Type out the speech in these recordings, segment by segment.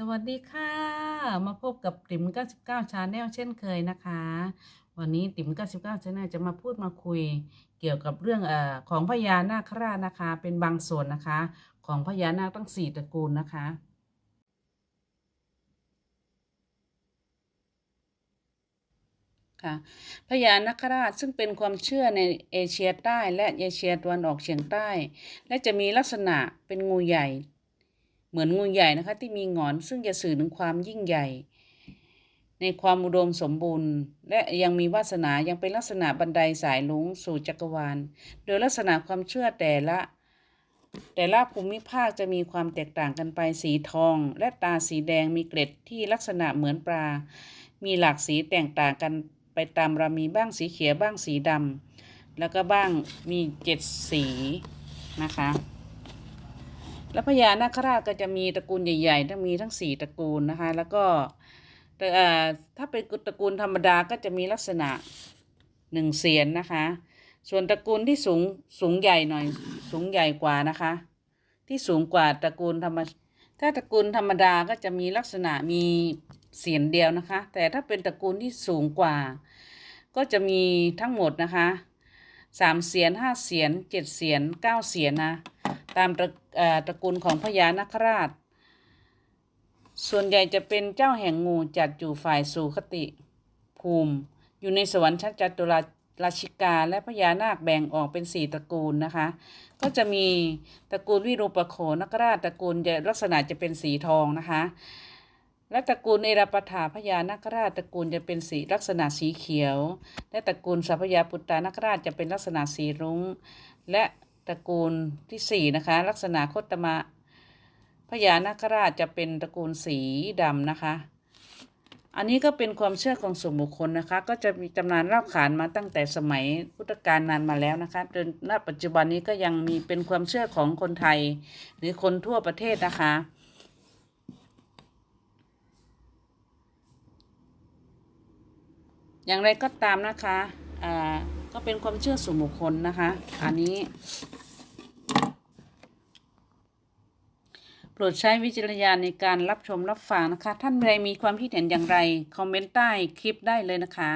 สวัสดีค่ะ มาพบกับติ๋ม99 Channel เช่นเคยนะคะ วันนี้ติ๋ม99 Channel จะมาพูดมาคุย เกี่ยวกับเรื่องเอ่อของพญานาคราชนะคะ เป็นบางส่วนนะคะ ของพญานาคทั้งสี่ตระกูลนะคะ ค่ะพญานาคราชซึ่งเป็นความเชื่อในเอเชียใต้และเอเชียตะวันออกเฉียงใต้ และจะมีลักษณะเป็นงูใหญ่ เหมือนงูใหญ่นะคะ ที่มีงอนซึ่งจะสื่อถึงความยิ่งใหญ่ ในความอุดมสมบูรณ์ และยังมีวาสนายังเป็นลักษณะบันไดสายลุงสู่จักรวาล โดยลักษณะความเชื่อแต่ละ แต่ละภูมิภาคจะมีความแตกต่างกันไปสีทอง และตาสีแดงมีเกล็ดที่ลักษณะเหมือนปลา มีหลากสีแตกต่างกันไปตามรามีบ้างสีเขียวบ้างสีดำแล้วก็บ้างมีเจ็ดสีนะคะ แล้วพญานาคราชก็จะมีตระกูลใหญ่ๆทั้งมีทั้งสี่ตระกูลนะคะ แล้วก็แต่ถ้าเป็นตระกูลธรรมดาก็จะมีลักษณะหนึ่งเสียนนะคะ ส่วนตระกูลที่สูงสูงใหญ่หน่อยสูงใหญ่กว่านะคะ ที่สูงกว่าตระกูลธรรมถ้าตระกูลธรรมดาก็จะมีลักษณะมีเสียนเดียวนะคะ แต่ถ้าเป็นตระกูลที่สูงกว่า ก็จะมีทั้งหมดนะคะสามเสียนห้าเสียนเจ็ดเสียนเก้าเสียนนะ ตามตระตระกูลของพญานาคราช ส่วนใหญ่จะเป็นเจ้าแห่งงูจัดอยู่ฝ่ายสูคติ ภูมิ อยู่ในสวรรค์ชั้นจัตุราราชิกาและพญานาคแบ่งออกเป็นสี่ตระกูลนะคะ ก็จะมีตระกูลวิรูปโขนคราชตระกูลจะลักษณะจะเป็นสีทองนะคะ และตระกูลเอราปถาพญานาคราชตระกูลจะเป็นสีลักษณะสีเขียว และตระกูลสัพพยาปุตตานาคราชจะเป็นลักษณะสีรุง้ง และ ตระกูลที่สี่นะคะ ลักษณะโคตมะพญานาคราชจะเป็นตระกูลสีดำนะคะ อันนี้ก็เป็นความเชื่อของส่วนบุคคลนะคะ ก็จะมีตำนานเล่าขานมาตั้งแต่สมัยพุทธกาลนานมาแล้วนะคะจนณปัจจุบันนี้ก็ยังมีเป็นความเชื่อของคนไทย หรือคนทั่วประเทศนะคะอย่างไรก็ตามนะคะ อ่า ก็เป็นความเชื่อส่วนบุคคลนะคะ อันนี้ โปรดใช้วิจารณญาณในการรับชมรับฟังนะคะ ท่านใดมีความคิดเห็นอย่างไร คอมเมนต์ใต้คลิปได้เลยนะคะ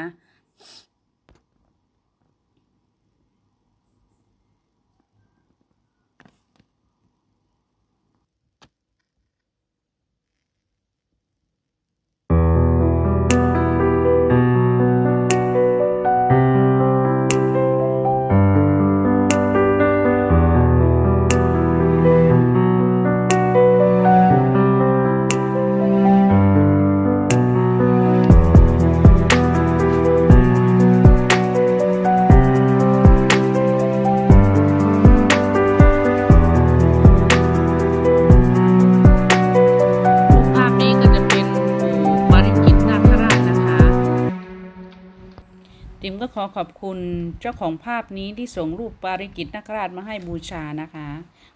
มก็ขอขอบคุณเจ้าของภาพนี้ที่ส่งรูปปาริกิตนาคราชมาให้บูชานะคะ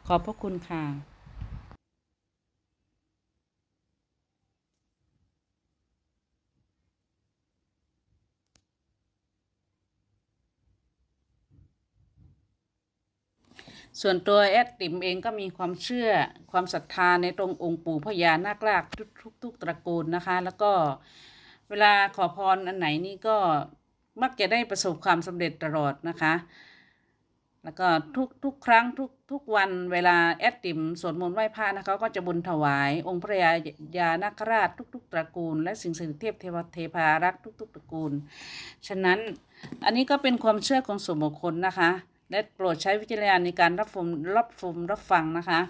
ขอบพระคุณค่ะส่วนตัวแอดติมเองก็มีความเชื่อความศรัทธาในตรงองค์ปู่พญานาคราชทุกทุกทุกตระกูลนะคะ แล้วก็เวลาขอพรอันไหนนี่ก็ มักจะได้ประสบความสำเร็จตลอดนะคะ แล้วก็ทุกทุกครั้งทุกทุกวันเวลาแอดติมสวดมนต์ไหว้พระนะคะก็จะบุญถวาย องค์พระยานาคราชทุก ๆ ตระกูล และสิ่งศักดิ์สิทธิ์เทพเทวเทพารักษ์ทุก ๆ ตระกูล ฉะนั้นอันนี้ก็เป็นความเชื่อของส่วนบุคคลนะคะ และโปรดใช้วิจารณญาณในการรับชมรับชมรับฟังนะคะ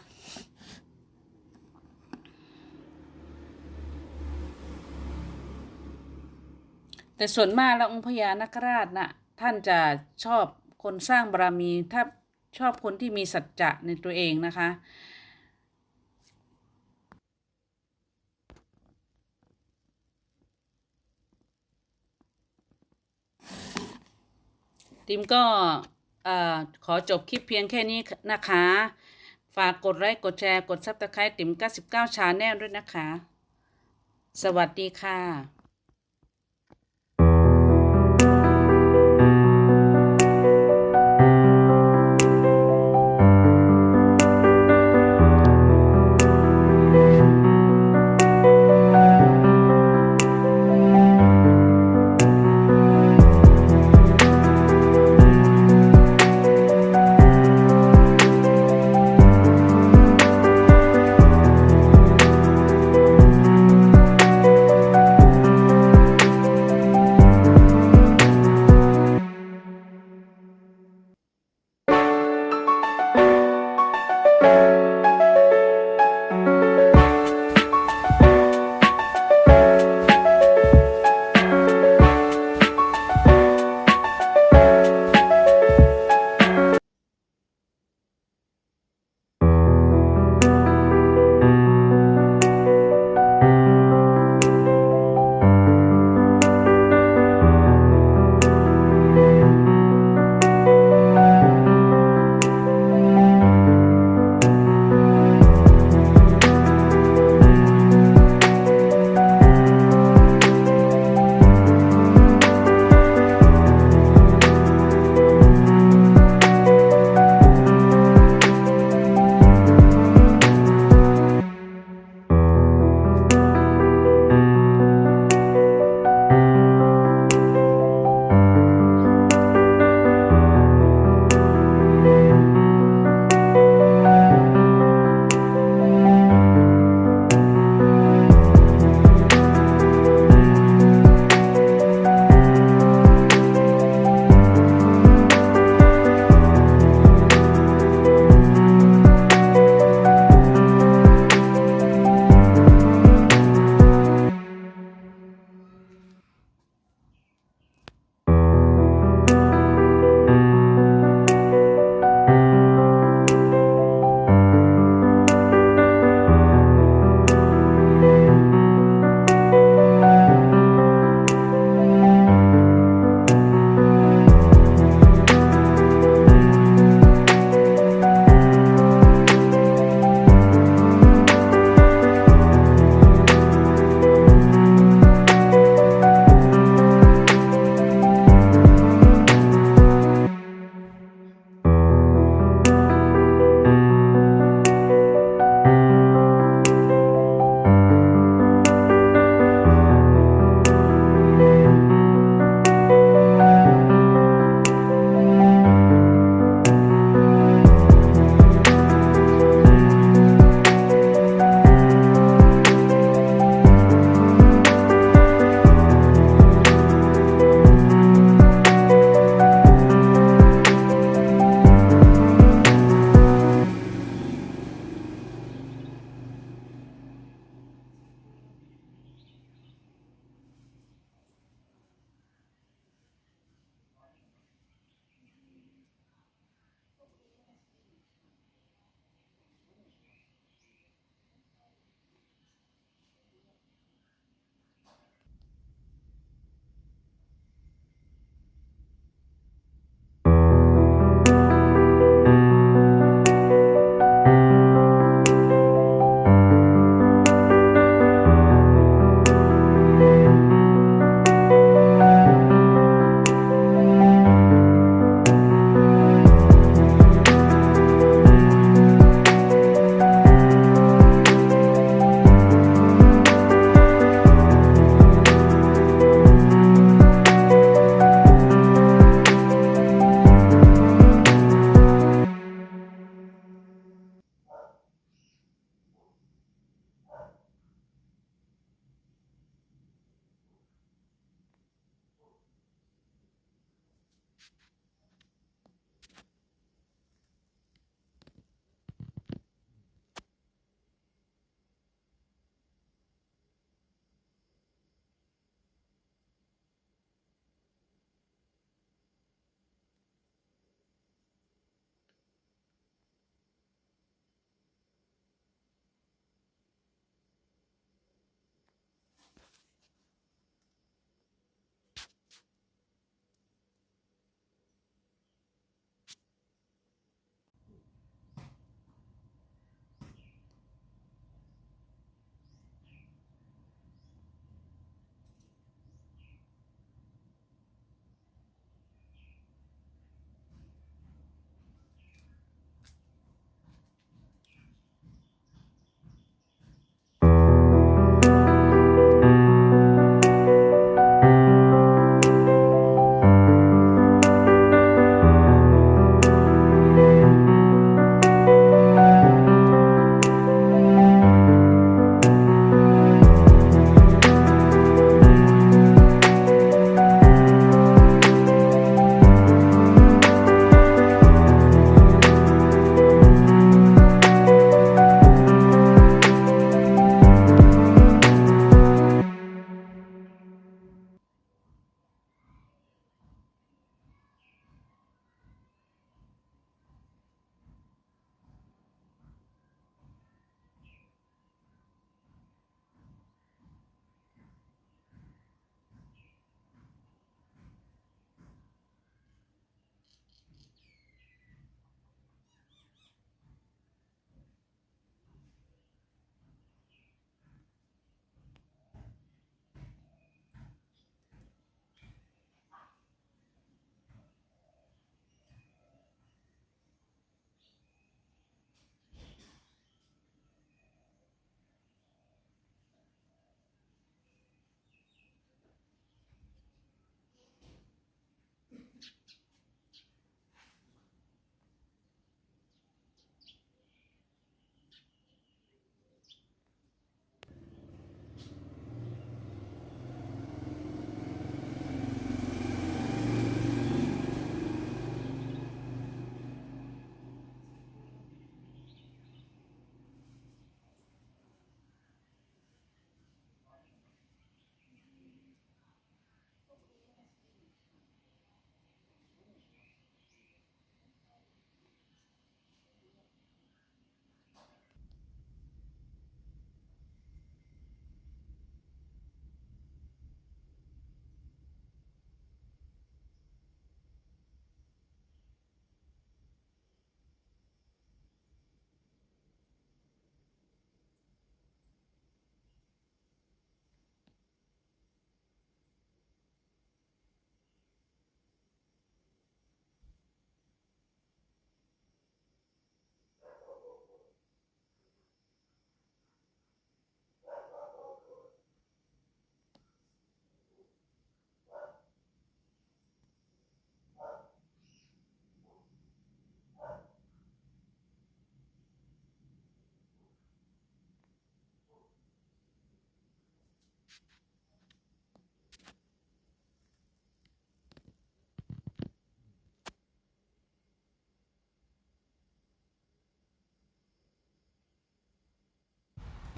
แต่ส่วนมากแล้วองค์พญานาคราชน่ะท่านจะชอบคนสร้างบารมีถ้าชอบคนที่มีสัจจะในตัวเองนะคะ ติมก็ขอจบคลิปเพียงแค่นี้นะคะ ฝากกดไลค์กดแชร์กดซับสไครต์ติม99 ชาแนลด้วยนะคะ สวัสดีค่ะ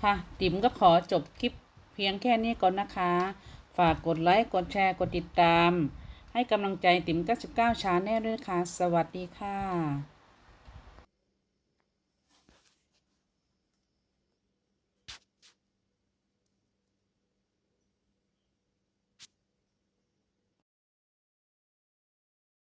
ค่ะติ๋มก็ขอจบคลิปเพียงแค่นี้ก่อนนะคะ ฝากกดไลค์กดแชร์กดติดตาม ให้กำลังใจติ๋ม99ชาแนลด้วยค่ะ สวัสดีค่ะ